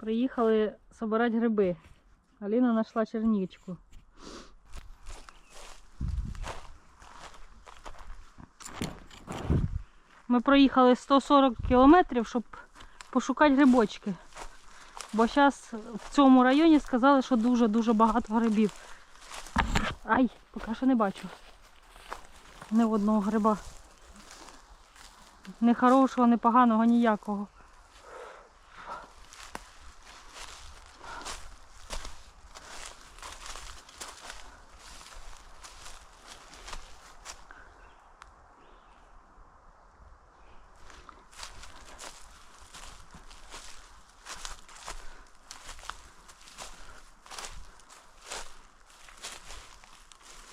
Приїхали збирати гриби. Аліна знайшла чернічку. Ми проїхали 140 кілометрів, щоб пошукати грибочки. Бо зараз в цьому районі сказали, що дуже-дуже багато грибів. Ай, поки що не бачу. Ні одного гриба. Ні хорошого, ні поганого, ніякого.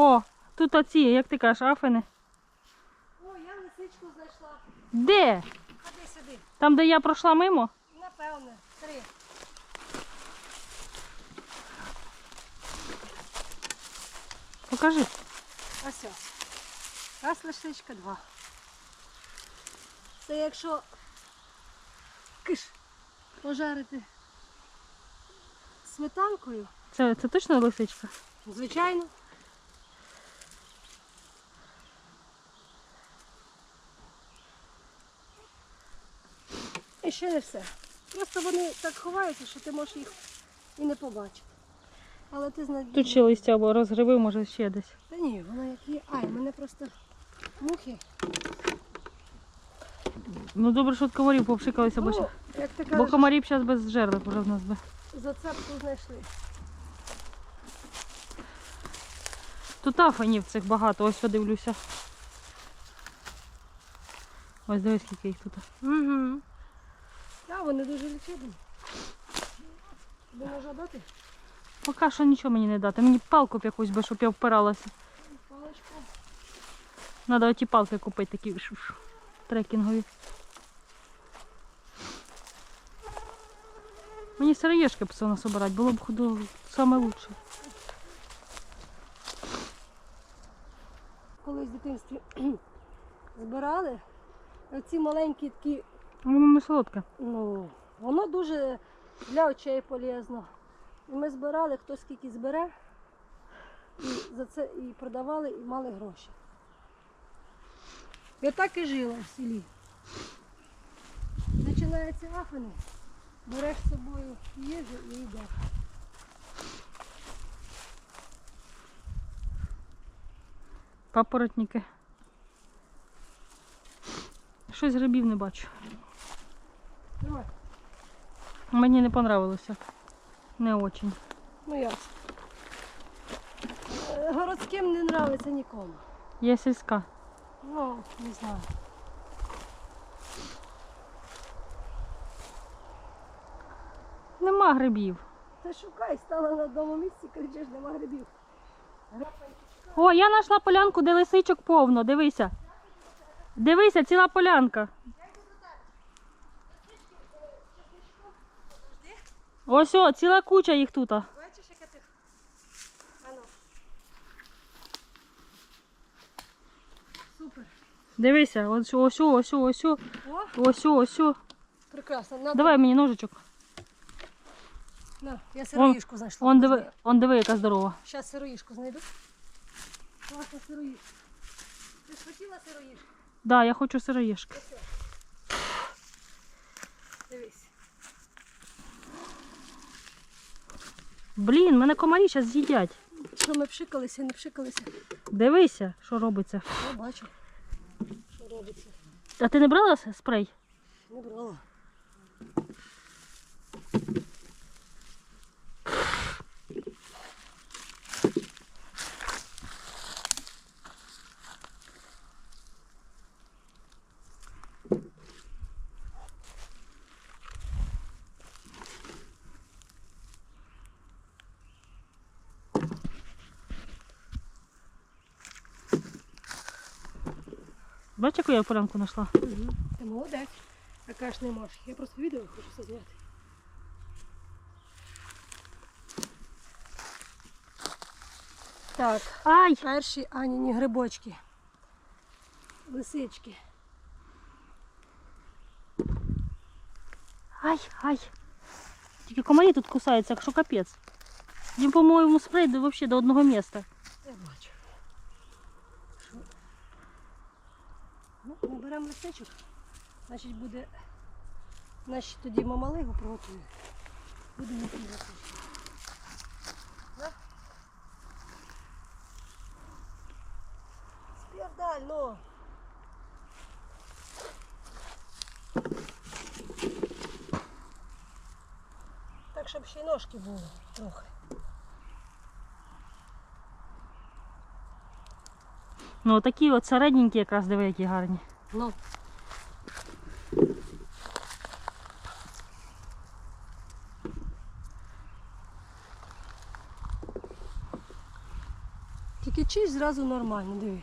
О, тут оці, як ти кажеш, афини. О, я лисичку знайшла. Де? Ходи сюди. Там, де я пройшла мимо? Напевне. Три. Покажи. Ось ось. Раз лисичка, два. Це якщо киш пожарити сметанкою, Це, це точно лисичка? звичайно. Ще не все. Просто вони так ховаються, що ти можеш їх і не побачити. Але ти знаєш. Тут ще листя або розгребив, може ще десь. Та ні, воно як є. Ай, в мене просто мухи. Ну добре, що от комарів попшикалися, бо, Ну, як ти бо кажеш, комарів зараз без жерлик вже в нас би. зацепку знайшли. Тут афанів цих багато, ось я дивлюся. Ось дивись, скільки їх тут. Угу. Так, вони дуже лічебні. Тобі можна дати Поки що нічого мені не дати. Мені палку б якусь би, щоб я впиралася. паличку. Треба оті палки купити, такі трекінгові. Мені сироєшки б це насобирати, було б ходу саме лучше. Колись в дитинстві збирали. Оці маленькі такі, Воно не солодке. ну, воно дуже для очей полезно. І ми збирали, хто скільки збере, і за це і продавали, і мали гроші. Я так і жила в селі. Починаються афини, береш з собою їжу і йдеш. Папоротники. Щось грибів не бачу. Мені не понравилося. Не очень. Ну ясно. Е, Городським не нравиться нікому. Я сільська. Ну, не знаю. Нема грибів. Та шукай, стала на одному місці, кричиш, нема грибів. О, я знайшла полянку, де лисичок повно. Дивися. Дивися, ціла полянка. Ось о, ціла куча їх тут. Бачиш, яке ти? Ану. Супер. Дивися, ось ось ось ось О, ось ось. прекрасно. На, Давай мені ножичок. на, я сироїшку знайшла. Он диви, он диви, яка здорова. Зараз сироїшку знайду. Класна сироїшка. Ти ж хотіла сироїшку? Да, я хочу сироєшки. Дивись. Блін, мене комарі зараз з'їдять. Що ми пшикалися, не пшикалися. Дивися, що робиться. Я бачу, що робиться. А ти не брала спрей? Не брала. Бачиш, яку я полянку знайшла? Угу. Ти молодець. Яка ж не можеш. Я просто відео хочу все зняти. Так, Ай! перші Аніні грибочки. Лисички. Ай, ай! Тільки комарі тут кусаються, якщо капець. Їм, по-моєму, спрей до, вообще до одного міста. Я бачу. Що? Ну, ми беремо листечок, значить буде. Значить тоді мамалигу приготуємо. Будемо йти листечок. Да? Спірдаль, ну. Так, щоб ще й ножки були трохи. Ну, такі от середненькі якраз диви, які гарні. Ну. Тільки чий зразу нормально, диви.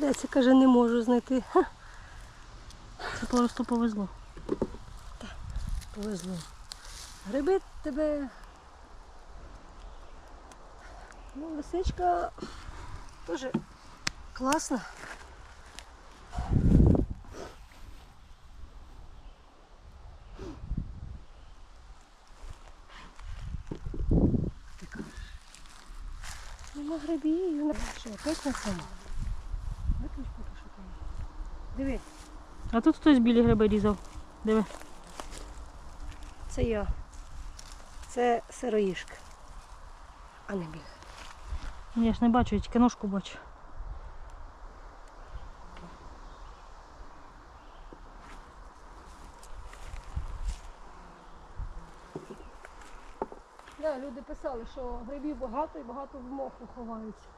Молодець, каже, не можу знайти. Це просто повезло. повезло. Гриби тебе. Ну, лисичка теж класна. Нема грибів. Що, опять на цьому? Виключ поки що там. Диви, А тут хтось білі гриби різав. Диви. це я. Це сироїшка. А не біг. Я ж не бачу, я тільки ножку бачу. Да, люди писали, що грибів багато і багато в моху ховаються.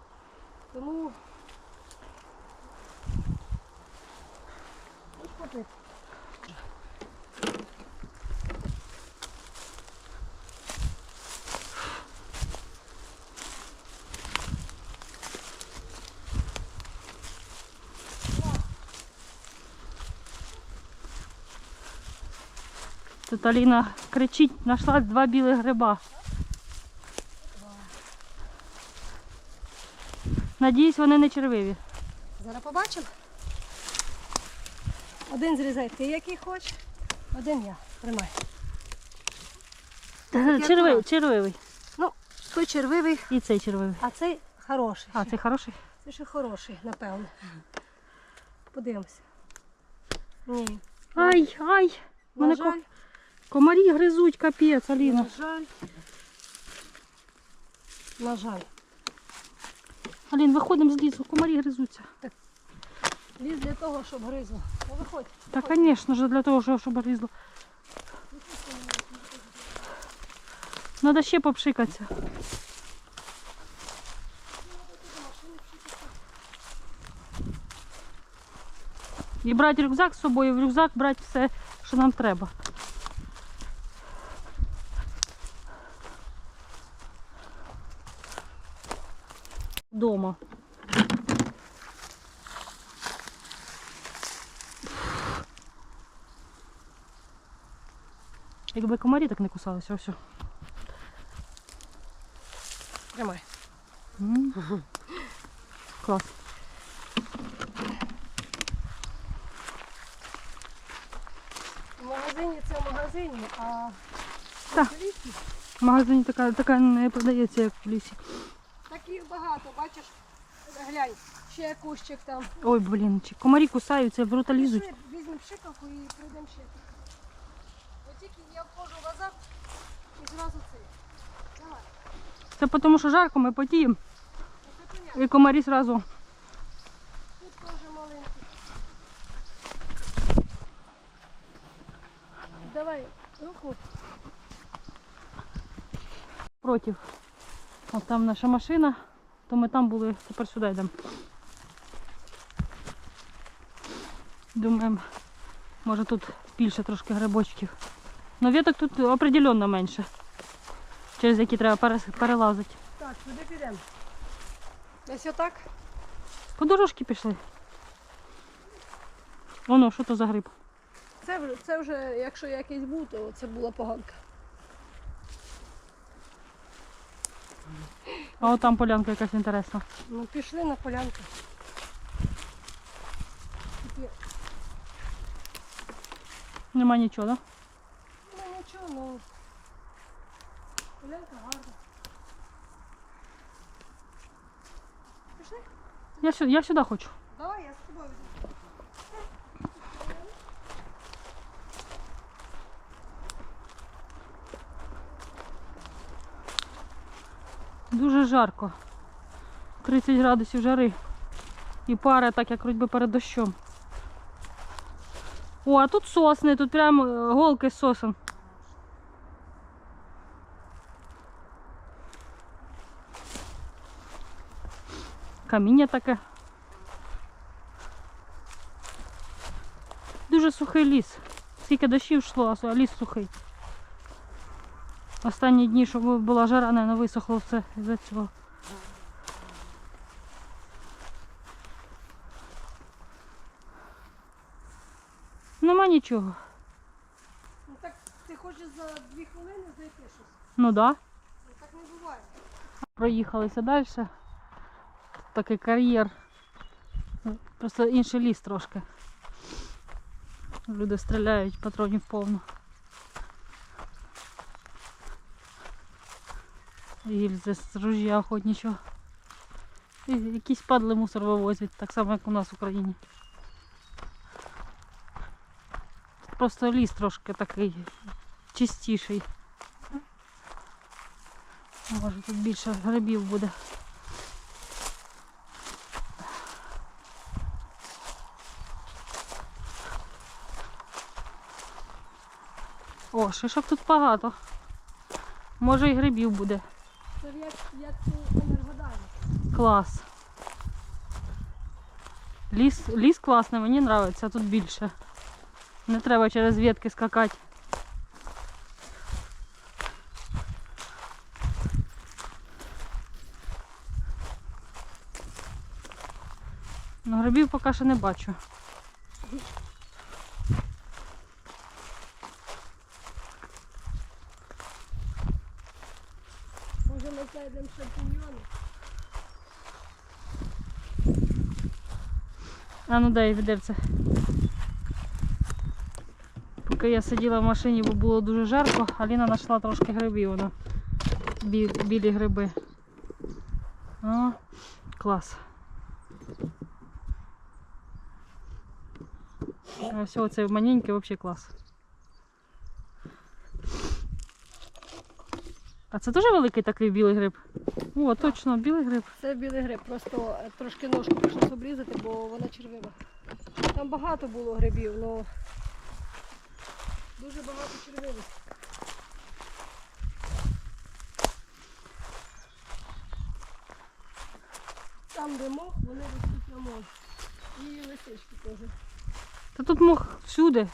Тому. Ось. Тут Аліна кричить, знайшла два білих гриба. Надіюсь, вони не червиві. Зараз побачимо. Один зрізай ти, який хочеш, один я. Тримай. Червивий, червивий. Ну, той червивий, І цей червивий. а цей хороший. А, цей хороший? Це ще хороший, напевно. Подивимося. Ні. Ай, ай! На Мене жаль, комарі гризуть, капець, Аліна. на жаль. На жаль. Алін, виходимо з лісу, комарі гризуться. Ліс для того, щоб гризло. Ну виходь. Та, звісно ж, для того, щоб- гризло. Надо ще попшикатися. І брати рюкзак з собою, в рюкзак брати все, що нам треба. Дома. Якби комарі так не кусалися, ось. Тримай. Клас. В магазині це в магазині, а Так. в лісі В магазині така, така не продається, як в лісі. таких багато, бачиш, глянь, ще кущик там. Ой, блін, чи комарі кусаються, в рота лізуть. Візьмемо пшикавку і прийдемо ще. От тільки я входжу в азарт і зразу це. Давай, Це тому, що жарко, ми потіємо. І комарі зразу. Тут теж маленький. Давай, руку. проти. От там наша машина, то ми там були, тепер сюди йдемо. Думаємо, може тут більше трошки грибочків. Ну віток тут определенно менше. Через які треба перелазити. Так, куди підемо? Десь отак. По дорожці пішли. Воно, що то за гриб? Це вже, це вже, якщо якийсь був, то це була поганка. А от там полянка якась інтересна. Ну, пішли на полянку. Нема нічого, так? Ну нічого, ну. Полянка гарна. Пішли? Я, сю- я сюди хочу. Давай, я з тобою йду. Дуже жарко. 30 градусів жари. І пара, так як вроді би перед дощом. О, а тут сосни, тут прям е, голки з сосен. Каміння таке. Дуже сухий ліс. Скільки дощів йшло, а ліс сухий. Останні дні, щоб була жара, не висохло все з-за цього. Нема нічого. Ну так ти хочеш за дві хвилини знайти щось? Ну да. Ну так не буває. Проїхалися далі. Такий кар'єр. Просто інший ліс трошки. Люди стріляють, патронів повно. Гільзи з ружья охотничого. І якісь падли мусор вивозять, так само як у нас в Україні. Просто ліс трошки такий чистіший. Може тут більше грибів буде. О, шишок тут багато. Може і грибів буде. Це як, як. Клас. Ліс, ліс класний, мені подобається, тут більше. Не треба через ветки скакати. Ну, грибів поки що не бачу. Може ми знайдемо шампіньйони. А ну дай відерце. Поки я сиділа в машині, бо було дуже жарко, Аліна знайшла трошки грибів. Вона. Бі, білі гриби. О, клас. А все, це маленьке, взагалі клас. А це дуже великий такий білий гриб? О, точно, білий гриб. Це білий гриб, просто трошки ножку прийшлось обрізати, бо вона червива. Там багато було грибів, але дуже багато червивих. Там, де мох, вони ростуть на мох. І лисички теж. Та тут мох всюди.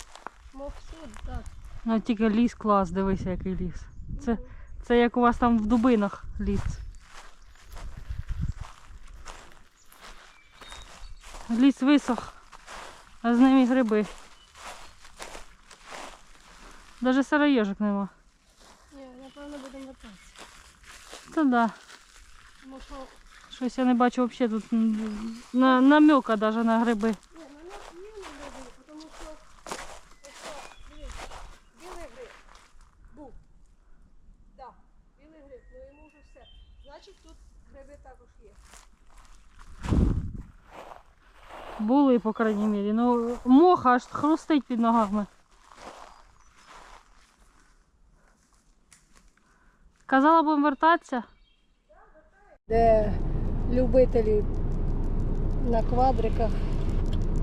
Мох всюди, так. Ну тільки ліс клас, дивися, який ліс. Це, це як у вас там в дубинах ліс. Ліс висох, а з ними гриби. Навіть сироїжок нема. Ні, напевно будемо вертатися. Та да. Тому що Щось я не бачу взагалі тут на, намека навіть на гриби. Ні, на нас є не гриби, тому що ось, дивись, білий гриб був. Так, білий ну йому вже все. Значить тут гриби також є. Були, по крайній мірі. Ну, моха аж хрустить під ногами. Казала будемо вертатися. Де любителі на квадриках,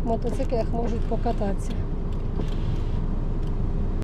мотоциклах можуть покататися.